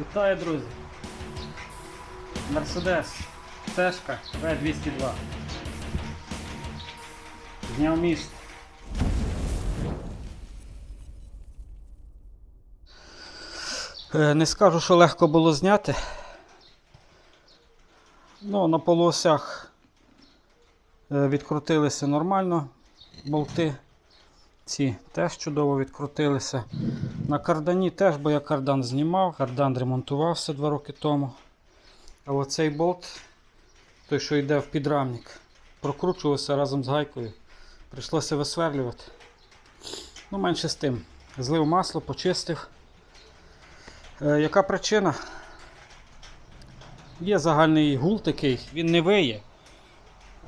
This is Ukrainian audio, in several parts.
Вітаю, друзі! Мерседес Тешка В202. Зняв міст. Е, Не скажу, що легко було зняти. Ну, на полуосях е, відкрутилися нормально болти. Ці теж чудово відкрутилися. На кардані теж, бо я кардан знімав, кардан ремонтувався два роки тому. А оцей болт, той, що йде в підрамник, прокручувався разом з гайкою. Прийшлося висверлювати. Ну, менше з тим. Злив масло, почистив. Е, яка причина? Є загальний гул такий, він не виє.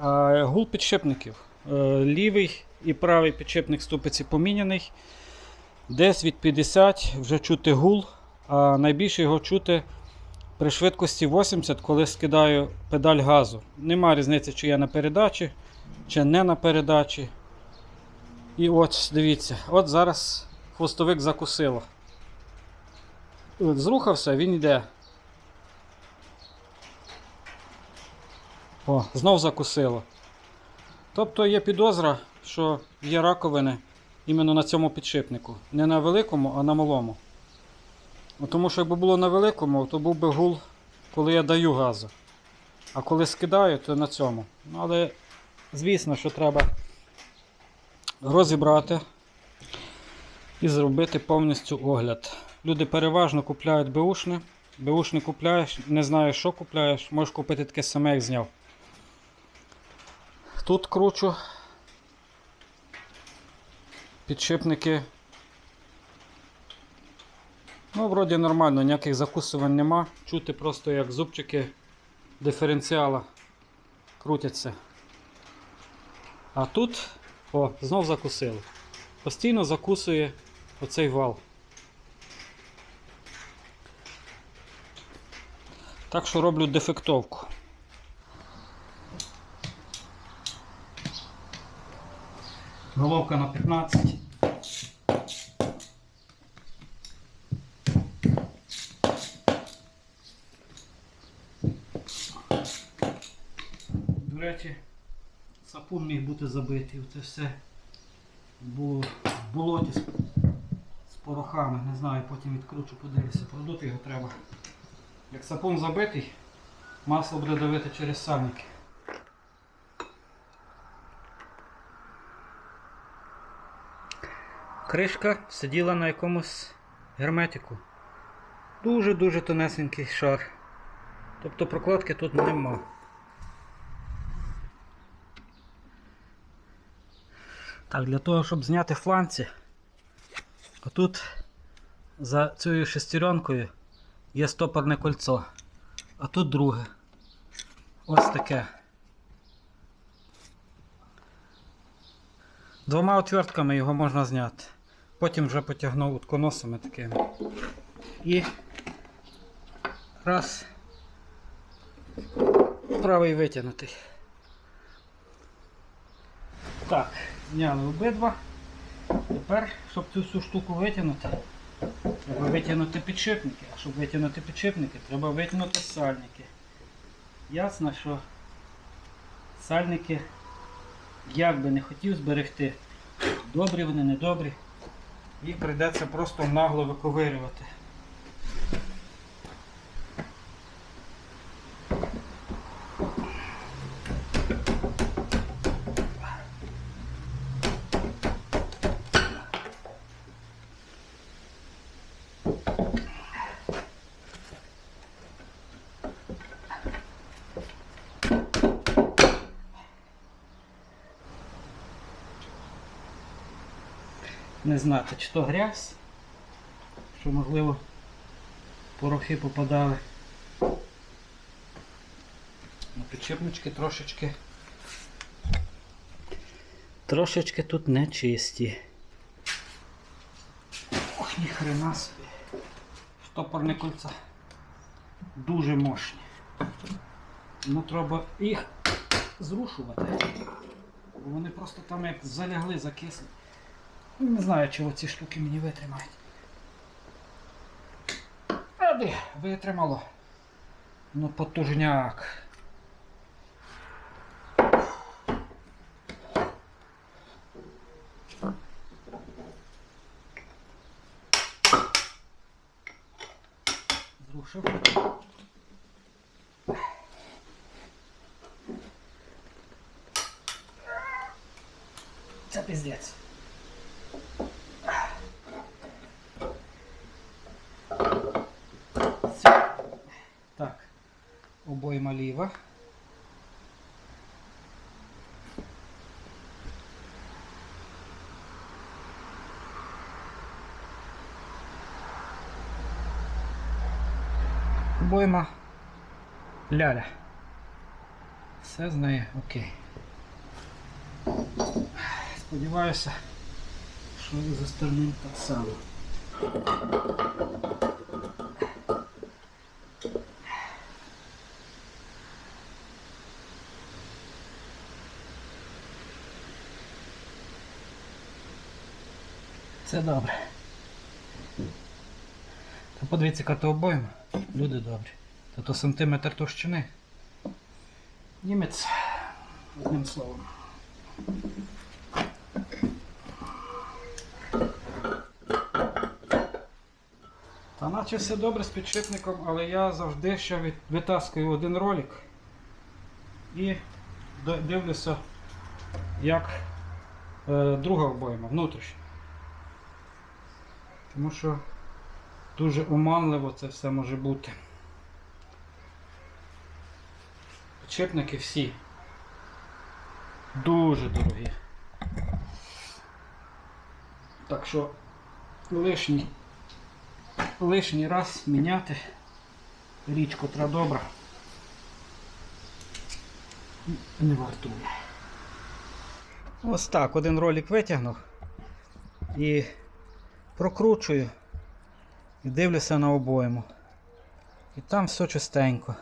А гул підшипників. Е, лівий і правий підшипник ступиці поміняний. Десь від 50 вже чути гул, а найбільше його чути при швидкості 80, коли скидаю педаль газу. Нема різниці, чи я на передачі, чи не на передачі. І от, дивіться, от зараз хвостовик закусило. От, Зрухався, він йде. О, знов закусило. Тобто є підозра, що є раковини іменно на цьому підшипнику. Не на великому, а на малому. Ну, Тому що якби було на великому, то був би гул, коли я даю газу. А коли скидаю, то на цьому. Ну, але звісно, що треба розібрати і зробити повністю огляд. Люди переважно купляють беушне. Беушне купляєш, не знаєш, що купляєш, можеш купити таке саме, як зняв. Тут кручу. Підшипники. Ну, вроді нормально, ніяких закусувань нема. Чути просто як зубчики диференціала крутяться. А тут, о, знов закусили. Постійно закусує оцей вал. Так що роблю дефектовку. Головка на 15. До речі, сапун міг бути забитий. Це все було в болоті з, з порохами. Не знаю, потім відкручу, подивлюся, продути його треба. Як сапун забитий, масло буде давити через сальники. Кришка сиділа на якомусь герметику. Дуже-дуже тонесенький шар. Тобто прокладки тут нема. Так, для того, щоб зняти фланці, отут за цією шестеренкою є стопорне кольцо, а тут друге. Ось таке. Двома отвертками його можна зняти. Потім вже потягнув утконосами такими. І раз. Правий витягнутий. Так, зняли обидва. Тепер, щоб цю всю штуку витягнути, треба витягнути підшипники. А щоб витягнути підшипники, треба витягнути сальники. Ясно, що сальники як би не хотів зберегти. Добрі вони, недобрі. Їх прийдеться просто нагло виковирювати. Не знати, чи то грязь, що можливо порохи попадали. На підшипнички трошечки. Трошечки тут не чисті. Ох, ніхрена собі. Штопорне кольця. Дуже мощні. Ну треба їх зрушувати. Бо вони просто там як залягли, закисли. Ну, Не знаю, чого ці штуки мені витримають. А витримало. Ну, потужняк. Зрушив. Це піздець. Все. Так. Обойма ліва. Обойма ляля. Все з нею окей. Сподіваюся, що і за так само. Це добре. Та подивіться, яка то обойма. Люди добрі. Та то сантиметр товщини. Німець. Одним словом. Та наче все добре з підшипником, але я завжди ще витаскую один ролик і дивлюся, як е, друга обойма, внутрішня. Тому що дуже оманливо це все може бути. Підшипники всі дуже дорогі. Так що лишній лишній раз міняти річ, котра добра. Не вартує. Ось так, один ролик витягнув і прокручую і дивлюся на обойму. І там все чистенько.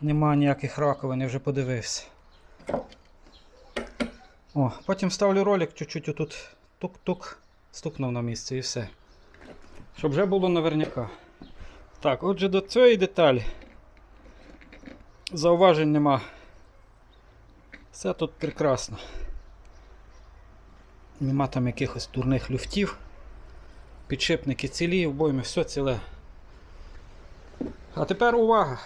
Нема ніяких раковин, я вже подивився. О, потім ставлю ролик, чуть-чуть отут тук-тук, стукнув на місце і все. Щоб вже було наверняка. Так, отже до цієї деталі. Зауважень нема. Все тут прекрасно. Нема там якихось дурних люфтів. Підшипники цілі, обойми, все ціле. А тепер увага.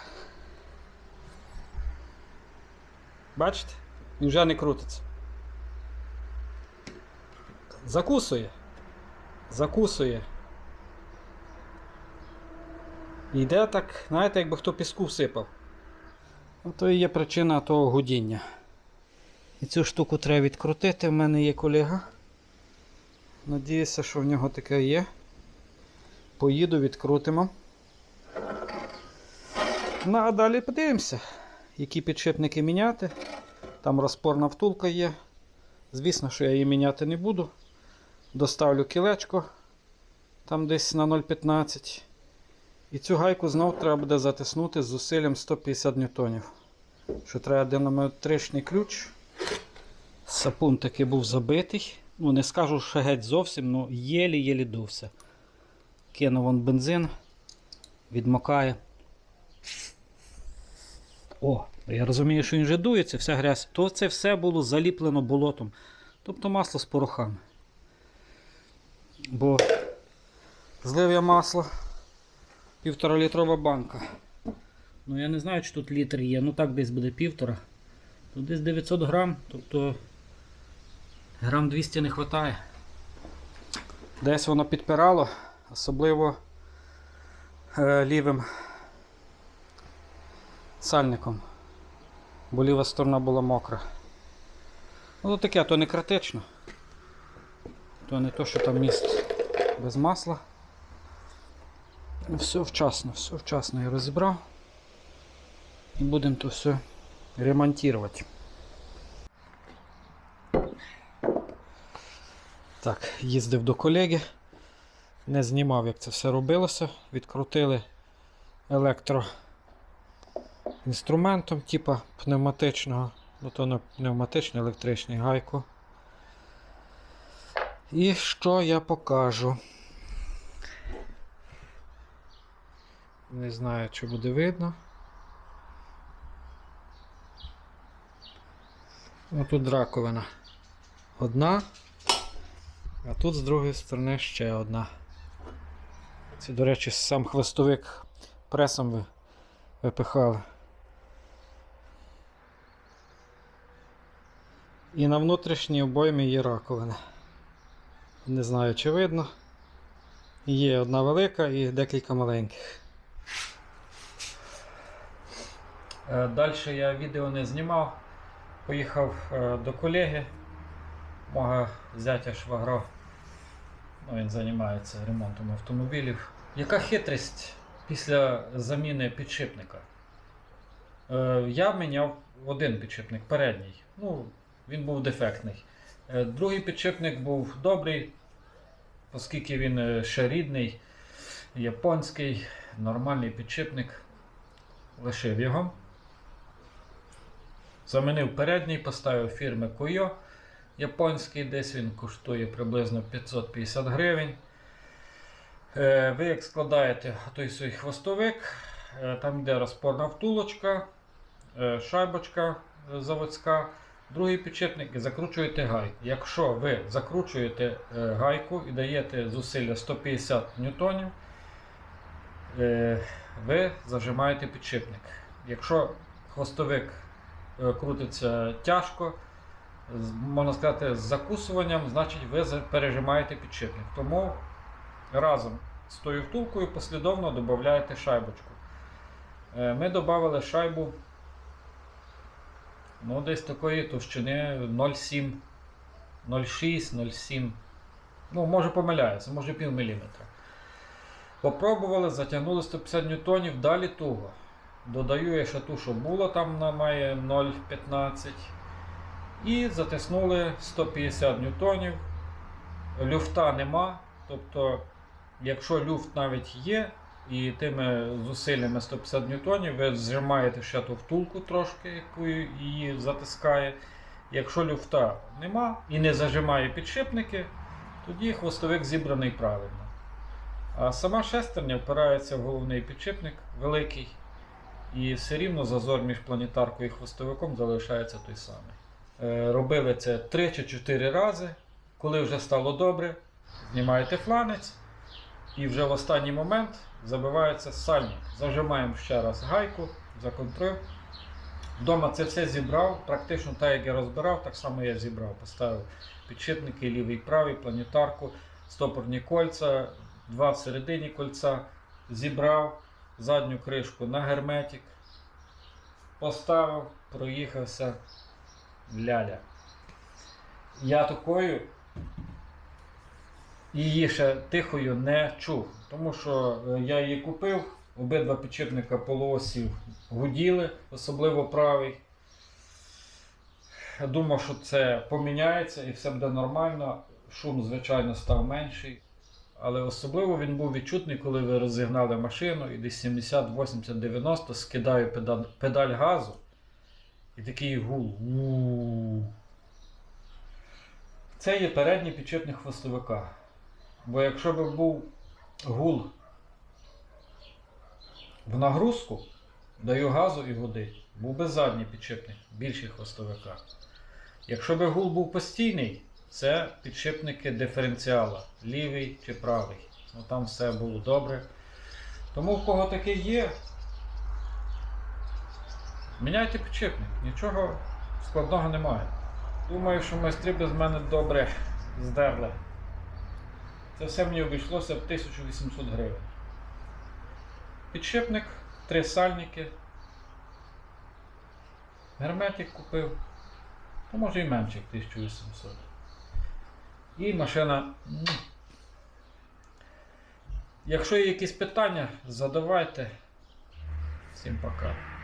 Бачите? Він вже не крутиться. Закусує. Закусує. Йде так, знаєте, якби хто піску всипав. Ото і є причина того гудіння. І цю штуку треба відкрутити. В мене є колега. Надіюся, що в нього таке є. Поїду, відкрутимо. Ну а далі подивимося, які підшипники міняти. Там розпорна втулка є. Звісно, що я її міняти не буду. Доставлю кілечко там десь на 0,15. І цю гайку знов треба буде затиснути з зусиллям 150 ньютонів. Що треба динаметричний ключ. Сапун таки був забитий. Ну, не скажу, що геть зовсім, але єлі-єлі дувся. Кинув вон бензин, відмокає. О, я розумію, що він вже дується, вся грязь. То це все було заліплено болотом. Тобто масло з порохами. Бо злив я масло. Півтора літрова банка. Ну я не знаю, чи тут літр є. Ну так десь буде півтора. Тут десь 900 грам, тобто грам 200 не вистачає. Десь воно підпирало, особливо е, лівим сальником. Бо ліва сторона була мокра. Ну то таке, то не критично. То не то, що там міст без масла. Ну, все вчасно, все вчасно я розібрав. І будемо то все ремонтувати. Так, їздив до колеги, не знімав, як це все робилося. Відкрутили електроінструментом, типа пневматичного, ну то не пневматичний електричний гайку. І що я покажу? Не знаю, чи буде видно. Отут раковина. Одна. А тут з другої сторони ще одна. Це, до речі, сам хвостовик пресом ви- випихали. І на внутрішній обоймі є раковина. Не знаю, чи видно. Є одна велика і декілька маленьких. Далі я відео не знімав. Поїхав е, до колеги, мого зятя швагро. Ну, він займається ремонтом автомобілів. Яка хитрість після заміни підшипника? Е, я міняв один підшипник передній. Ну, він був дефектний. Е, Другий підшипник був добрий, оскільки він е, ще рідний, японський, нормальний підшипник. Лишив його. Замінив передній, поставив фірми Kuyo японський, десь він коштує приблизно 550 гривень. Е, Ви як складаєте той свій хвостовик, е, там йде розпорна втулочка, е, шайбочка заводська, другий підшипник і закручуєте гайку. Якщо ви закручуєте гайку і даєте зусилля 150 ньютонів, ви зажимаєте підшипник. Якщо хвостовик крутиться тяжко, можна сказати, з закусуванням, значить ви пережимаєте підшипник. Тому разом з тою втулкою послідовно додаєте шайбочку. Е, Ми додали шайбу ну, десь такої товщини 0,7, 0,6, 0,7. Ну, може помиляюся, може пів міліметра. Попробували, затягнули 150 ньютонів, далі туго. Додаю я ще ту, що було, там вона має 0,15. І затиснули 150 ньютонів. Люфта нема. Тобто, якщо люфт навіть є, і тими зусиллями 150 ньютонів ви зжимаєте ще ту втулку трошки, яку її затискає. Якщо люфта нема і не зажимає підшипники, тоді хвостовик зібраний правильно. А сама шестерня впирається в головний підшипник великий, і все рівно зазор між планетаркою і хвостовиком залишається той самий. Е, Робили це 3 чи 4 рази. Коли вже стало добре, знімаєте фланець і вже в останній момент забивається сальник. Зажимаємо ще раз гайку, законтрив. Вдома це все зібрав, практично так, як я розбирав, так само я зібрав. Поставив підшипники, лівий, правий, планетарку, стопорні кольця, два всередині кольця. Зібрав задню кришку на герметик, поставив, проїхався ляля. Я такою її ще тихою не чув, тому що е, я її купив, обидва підшипника полуосів гуділи, особливо правий. Думав, що це поміняється і все буде нормально. Шум, звичайно, став менший. Але особливо він був відчутний, коли ви розігнали машину і десь 70, 80, 90 скидаю педаль, педаль газу. І такий гул. Це є передній підшипник хвостовика. Бо якщо б був гул в нагрузку, даю газу і гудить, був би задній підшипник, більший хвостовика. Якщо б гул був постійний, це підшипники диференціала, лівий чи правий. Ну, там все було добре. Тому в кого таке є, міняйте підшипник, нічого складного немає. Думаю, що майстри без мене добре здерли. Це все мені обійшлося в 1800 гривень. Підшипник, три сальники. Герметик купив. Ну, може і менше, як 1800. І машина. Якщо є якісь питання, задавайте. Всім пока.